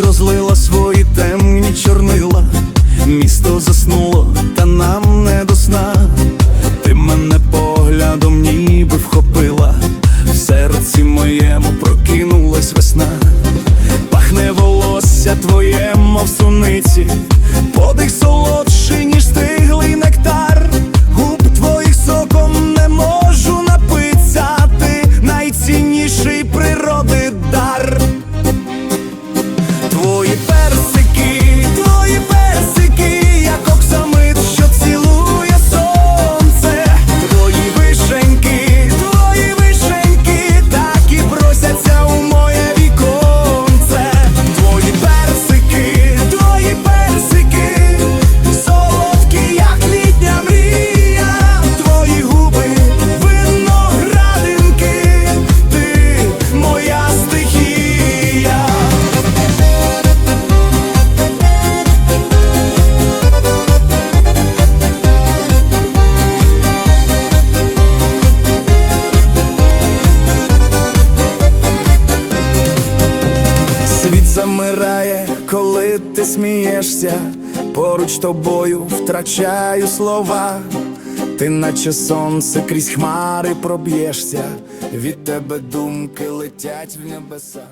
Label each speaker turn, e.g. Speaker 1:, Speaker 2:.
Speaker 1: розлила свої темні чорнила, місто заснуло, та нам не до сна. Ти мене поглядом ніби вхопила, в серці моєму прокинулась весна, пахне волосся твоє, мов суниці, замирає, коли ти смієшся, поруч тобою втрачаю слова. Ти наче сонце крізь хмари проб'єшся, від тебе думки летять в небеса.